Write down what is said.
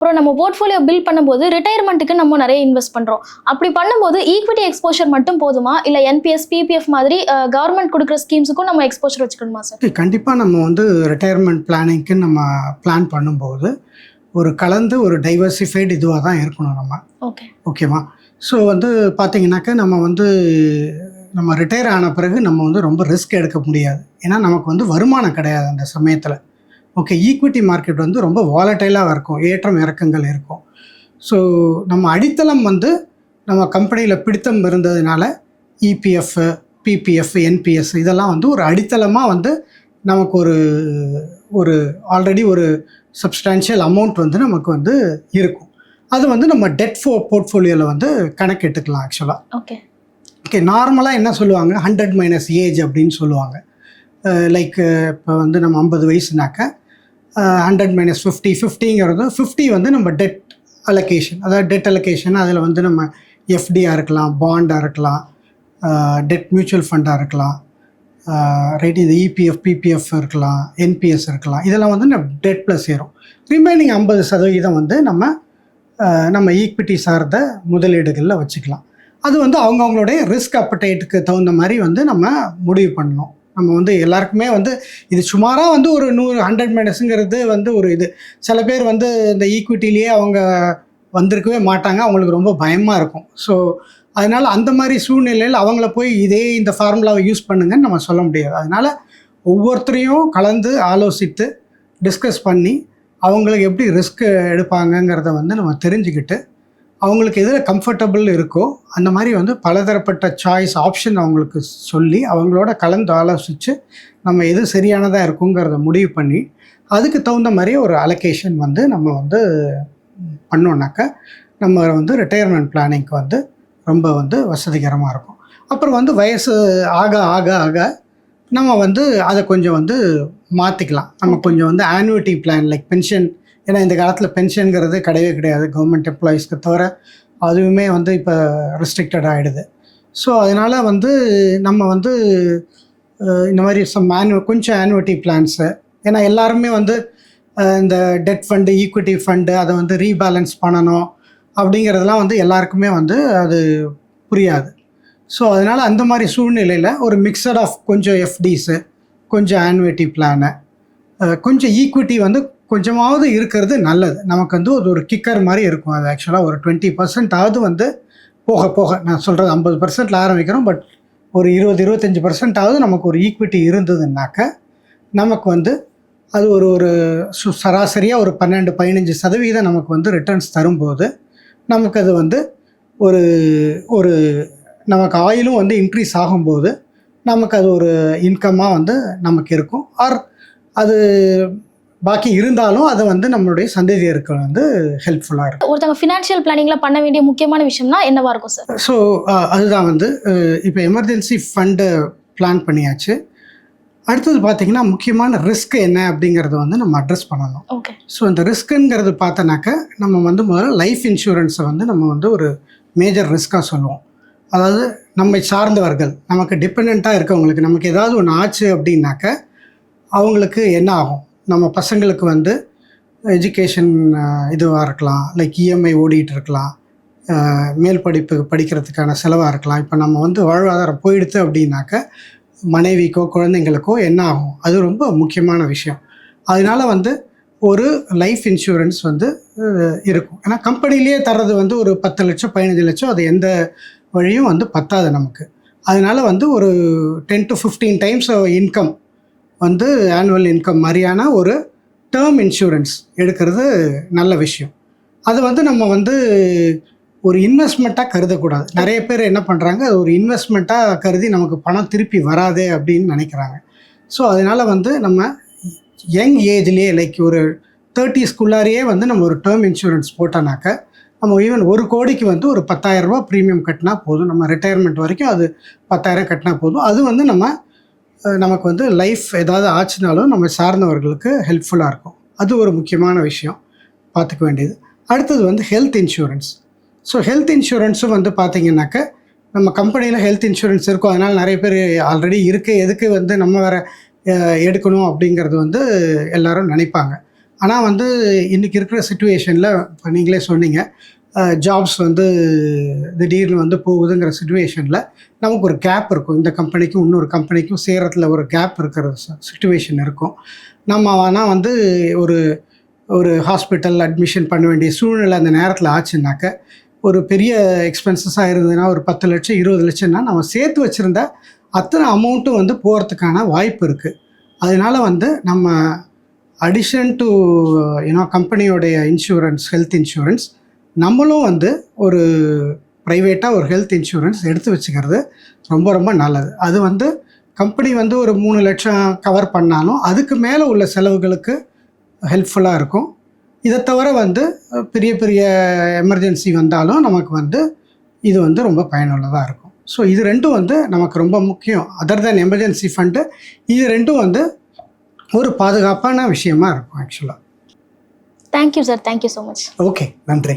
அப்புறம் நம்ம portfolio build பண்ணும்போது ரிட்டையர்மெண்ட்டுக்கு நம்ம நிறைய இன்வெஸ்ட் பண்றோம். அப்படி பண்ணும்போது ஈக்விட்டி எக்ஸ்போஷர் மட்டும் போதுமா? இல்ல என்பிஎஸ் பிபிஎஃப் மாதிரி கவர்மெண்ட் கொடுக்குற ஸ்கீம்ஸுக்கும் நம்ம எக்ஸ்போஷர் வச்சுக்கணுமா சார் கண்டிப்பாக நம்ம வந்து ரிட்டையர்மெண்ட் பிளானிங்க்கு நம்ம பிளான் பண்ணும்போது ஒரு கலந்து ஒரு டைவர்சிஃபைடு இதுவாக தான் இருக்கணும் நம்ம. ஓகே ஓகேவா ஸோ வந்து பார்த்தீங்கன்னாக்கா நம்ம வந்து நம்ம ரிட்டையர் ஆன பிறகு நம்ம வந்து ரொம்ப ரிஸ்க் எடுக்க முடியாது. ஏன்னா நமக்கு வந்து வருமானம் கிடையாது அந்த சமயத்தில். ஓகே ஈக்விட்டி மார்க்கெட் வந்து ரொம்ப வாலட்டைலாக இருக்கும். ஏற்றம் இறக்கங்கள் இருக்கும். ஸோ நம்ம அடித்தளம் வந்து நம்ம கம்பெனியில் பிடித்தம் இருந்ததுனால இபிஎஃப் பிபிஎஃப் என்பிஎஸ் இதெல்லாம் வந்து ஒரு அடித்தளமாக வந்து நமக்கு ஒரு ஒரு ஆல்ரெடி ஒரு சப்ஸ்டான்ஷியல் அமௌண்ட் வந்து நமக்கு வந்து இருக்கும். அது வந்து நம்ம டெட் ஃபோ போர்ட்ஃபோலியோவில் வந்து கணக்கெட்டுக்கலாம் ஆக்சுவலாக ஓகே ஓகே நார்மலாக என்ன சொல்லுவாங்க? ஹண்ட்ரட் மைனஸ் ஏஜ் அப்படின்னு சொல்லுவாங்க. லைக் இப்போ வந்து நம்ம ஐம்பது வயசுனாக்க ஹண்ட்ரட் மைனஸ் ஃபிஃப்டி ஃபிஃப்டிங்கிறது ஃபிஃப்டி வந்து நம்ம டெட் அலொகேஷன் அதாவது டெட் அலொகேஷன் அதில் வந்து நம்ம எஃப்டியாக இருக்கலாம் பாண்டாக இருக்கலாம் டெட் மியூச்சுவல் ஃபண்டாக இருக்கலாம் ரைட் இந்த இபிஎஃப் பிபிஎஃப் இருக்கலாம் என்பிஎஸ் இருக்கலாம். இதெல்லாம் வந்து நம்ம டெட் ப்ளஸ் ஏறும். ரிமைனிங் ஐம்பது சதவீதம் வந்து நம்ம நம்ம ஈக்விட்டி சார்ந்த முதலீடுகளில் வச்சுக்கலாம். அது வந்து அவங்கவுங்களுடைய ரிஸ்க் அப்படைட்டுக்கு தகுந்த மாதிரி வந்து நம்ம முடிவு பண்ணணும். நம்ம வந்து எல்லாருக்குமே வந்து இது சுமாராக வந்து ஒரு நூறு ஹண்ட்ரட் மினிட்ஸுங்கிறது வந்து ஒரு இது. சில பேர் வந்து இந்த ஈக்விட்டிலேயே அவங்க வந்திருக்கவே மாட்டாங்க. அவங்களுக்கு ரொம்ப பயமாக இருக்கும். ஸோ அதனால் அந்த மாதிரி சூழ்நிலையில் அவங்கள போய் இதே இந்த ஃபார்முலாவை யூஸ் பண்ணுங்கன்னு நம்ம சொல்ல முடியாது. அதனால் ஒவ்வொருத்தரையும் கலந்து ஆலோசித்து டிஸ்கஸ் பண்ணி அவங்களுக்கு எப்படி ரிஸ்க் எடுப்பாங்கங்கிறத வந்து நம்ம தெரிஞ்சுக்கிட்டு அவங்களுக்கு எதில் கம்ஃபர்டபுள் இருக்கோ அந்த மாதிரி வந்து பலதரப்பட்ட சாய்ஸ் ஆப்ஷன் அவங்களுக்கு சொல்லி அவங்களோட கலந்து ஆலோசித்து நம்ம எது சரியானதாக இருக்குங்கிறத முடிவு பண்ணி அதுக்கு தகுந்த மாதிரி ஒரு அலொகேஷன் வந்து நம்ம வந்து பண்ணோன்னாக்க நம்ம வந்து ரிட்டையர்மெண்ட் பிளானிங்க்கு வந்து ரொம்ப வந்து வசதிகரமாக இருக்கும். அப்புறம் வந்து வயசு ஆக ஆக ஆக நம்ம வந்து அதை கொஞ்சம் வந்து மாற்றிக்கலாம் நம்ம கொஞ்சம் வந்து ஆனுவிட்டி பிளான் லைக் பென்ஷன் ஏன்னா இந்த காலத்தில் பென்ஷனுங்கிறது கிடையவே கிடையாது. கவர்மெண்ட் எம்ப்ளாயீஸ்க்கு தவிர அதுவுமே வந்து இப்போ ரெஸ்ட்ரிக்டட் ஆகிடுது ஸோ அதனால் வந்து நம்ம வந்து இந்த மாதிரி சம் ஆனு கொஞ்சம் ஆனுவிட்டி பிளான்ஸு ஏன்னா எல்லாருமே வந்து இந்த டெட் ஃபண்டு ஈக்விட்டி ஃபண்டு அதை வந்து ரீபேலன்ஸ் பண்ணணும் அப்படிங்கிறதெல்லாம் வந்து எல்லாருக்குமே வந்து அது புரியாது. ஸோ அதனால் அந்த மாதிரி சூழ்நிலையில் ஒரு மிக்சட் ஆஃப் கொஞ்சம் எஃப்டிஸு கொஞ்சம் ஆனுவிட்டி பிளானு கொஞ்சம் ஈக்விட்டி வந்து கொஞ்சமாவது இருக்கிறது நல்லது. நமக்கு வந்து அது ஒரு கிக்கர் மாதிரி இருக்கும். அது ஆக்சுவலாக ஒரு டுவெண்ட்டி பர்சன்டாவது வந்து போக போக. நான் சொல்கிறது ஐம்பது பர்சன்ட்டில் ஆரம்பிக்கிறோம். பட் ஒரு இருபது இருபத்தஞ்சி பர்சன்டாவது நமக்கு ஒரு ஈக்விட்டி இருந்ததுன்னாக்க நமக்கு வந்து அது ஒரு ஒரு சு சராசரியாக ஒரு பன்னெண்டு பதினஞ்சு சதவீதம் நமக்கு வந்து ரிட்டர்ன்ஸ் தரும்போது நமக்கு அது வந்து ஒரு ஒரு நமக்கு ஆயிலும் வந்து இன்க்ரீஸ் ஆகும்போது நமக்கு அது ஒரு இன்கம்மாக வந்து நமக்கு இருக்கும். ஆர் அது பாக்கி இருந்தாலும் அது வந்து நம்மளுடைய சந்ததியருக்கு வந்து ஹெல்ப்ஃபுல்லாக இருக்கும். ஒருத்தவங்க ஃபினான்ஷியல் பிளானிங்ல பண்ண வேண்டிய முக்கியமான விஷயம்னா என்னவா இருக்கும் சார் ஸோ அதுதான் வந்து இப்போ எமர்ஜென்சி ஃபண்டு பிளான் பண்ணியாச்சு. அடுத்தது பார்த்தீங்கன்னா முக்கியமான ரிஸ்க் என்ன அப்படிங்கிறத வந்து நம்ம அட்ரஸ் பண்ணணும். ஓகே ஸோ இந்த ரிஸ்க்குங்கிறது பார்த்தோன்னாக்க நம்ம வந்து முதல்ல லைஃப் இன்சூரன்ஸை வந்து நம்ம வந்து ஒரு மேஜர் ரிஸ்க்காக சொல்லுவோம். அதாவது நம்மை சார்ந்தவர்கள் நமக்கு டிபெண்ட்டாக இருக்கவங்களுக்கு நமக்கு ஏதாவது ஒன்று ஆச்சு அப்படின்னாக்க அவங்களுக்கு என்ன ஆகும்? நம்ம பசங்களுக்கு வந்து எஜுகேஷன் இதுவாக இருக்கலாம். லைக் இஎம்ஐ ஓடிட்டு இருக்கலாம். மேல் படிப்பு படிக்கிறதுக்கான செலவாக இருக்கலாம். இப்போ நம்ம வந்து வாழ்வாதாரம் போயிடுது அப்படின்னாக்க மனைவிக்கோ குழந்தைங்களுக்கோ என்ன ஆகும்? அது ரொம்ப முக்கியமான விஷயம். அதனால வந்து ஒரு லைஃப் இன்சூரன்ஸ் வந்து இருக்கும். ஏன்னா கம்பெனிலேயே தர்றது வந்து ஒரு பத்து லட்சம் பதினஞ்சு லட்சம் அது எந்த வழியும் வந்து பத்தாது நமக்கு. அதனால வந்து ஒரு ten to fifteen times income வந்து ஆனுவல் இன்கம் மாதிரியான ஒரு டேர்ம் இன்சூரன்ஸ் எடுக்கிறது நல்ல விஷயம். அது வந்து நம்ம வந்து ஒரு இன்வெஸ்ட்மெண்ட்டாக கருதக்கூடாது. நிறைய பேர் என்ன பண்ணுறாங்க அது ஒரு இன்வெஸ்ட்மெண்ட்டாக கருதி நமக்கு பணம் திருப்பி வராதே அப்படின்னு நினைக்கிறாங்க. ஸோ அதனால் வந்து நம்ம யங் ஏஜ்லேயே லைக் ஒரு தேர்ட்டிஸ்குள்ளாரியே வந்து நம்ம ஒரு டேர்ம் இன்சூரன்ஸ் போட்டோன்னாக்க நம்ம ஈவன் ஒரு கோடிக்கு வந்து ஒரு பத்தாயிரரூபா ப்ரீமியம் கட்டினா போதும். நம்ம ரிட்டையர்மெண்ட் வரைக்கும் அது பத்தாயிரம் கட்டினா போதும். அது வந்து நம்ம நமக்கு வந்து லைஃப் ஏதாவது ஆச்சுனாலும் நம்ம சார்ந்தவர்களுக்கு ஹெல்ப்ஃபுல்லாக இருக்கும். அது ஒரு முக்கியமான விஷயம். பார்த்துக்க வேண்டியது. அடுத்தது வந்து ஹெல்த் இன்சூரன்ஸ் ஸோ ஹெல்த் இன்சூரன்ஸும் வந்து பார்த்தீங்கன்னாக்க நம்ம கம்பெனியில் ஹெல்த் இன்சூரன்ஸ் இருக்கும். அதனால் நிறைய பேர் ஆல்ரெடி இருக்குது எதுக்கு வந்து நம்ம வேறு எடுக்கணும் அப்படிங்கிறது வந்து எல்லாரும் நினைப்பாங்க. ஆனால் வந்து இன்றைக்கி இருக்கிற சுச்சுவேஷனில் இப்போ நீங்களே சொன்னீங்க ஜாப்ஸ் வந்து திடீர்னு வந்து போகுதுங்கிற சுச்சுவேஷனில் நமக்கு ஒரு கேப் இருக்கும். இந்த கம்பெனிக்கும் இன்னொரு கம்பெனிக்கும் சேரத்தில் ஒரு கேப் இருக்கிற சுச்சுவேஷன் இருக்கும். நம்ம ஆனால் வந்து ஒரு ஒரு ஹாஸ்பிட்டல் அட்மிஷன் பண்ண வேண்டிய சூழ்நிலை அந்த நேரத்தில் ஆச்சுனாக்க ஒரு பெரிய எக்ஸ்பென்சஸாக இருந்ததுன்னா ஒரு பத்து லட்சம் இருபது லட்சம்னா நம்ம சேர்த்து வச்சுருந்த அத்தனை அமௌண்ட்டும் வந்து போகிறதுக்கான வாய்ப்பு இருக்குது அதனால் வந்து நம்ம அடிஷன் டு யூனோ கம்பெனியோடைய இன்சூரன்ஸ் ஹெல்த் இன்சூரன்ஸ் நம்மளும் வந்து ஒரு ப்ரைவேட்டாக ஒரு ஹெல்த் இன்சூரன்ஸ் எடுத்து வச்சுக்கிறது ரொம்ப ரொம்ப நல்லது. அது வந்து கம்பெனி வந்து ஒரு மூணு லட்சம் கவர் பண்ணாலும் அதுக்கு மேலே உள்ள செலவுகளுக்கு ஹெல்ப்ஃபுல்லாக இருக்கும். இதை தவிர வந்து பெரிய பெரிய எமர்ஜென்சி வந்தாலும் நமக்கு வந்து இது வந்து ரொம்ப பயனுள்ளதாக இருக்கும். ஸோ இது ரெண்டும் வந்து நமக்கு ரொம்ப முக்கியம். அதர் தேன் எமர்ஜென்சி ஃபண்டு இது ரெண்டும் வந்து ஒரு பாதுகாப்பான விஷயமா இருக்கும் ஆக்சுவலாக thank you sir thank you so much okay நன்றி.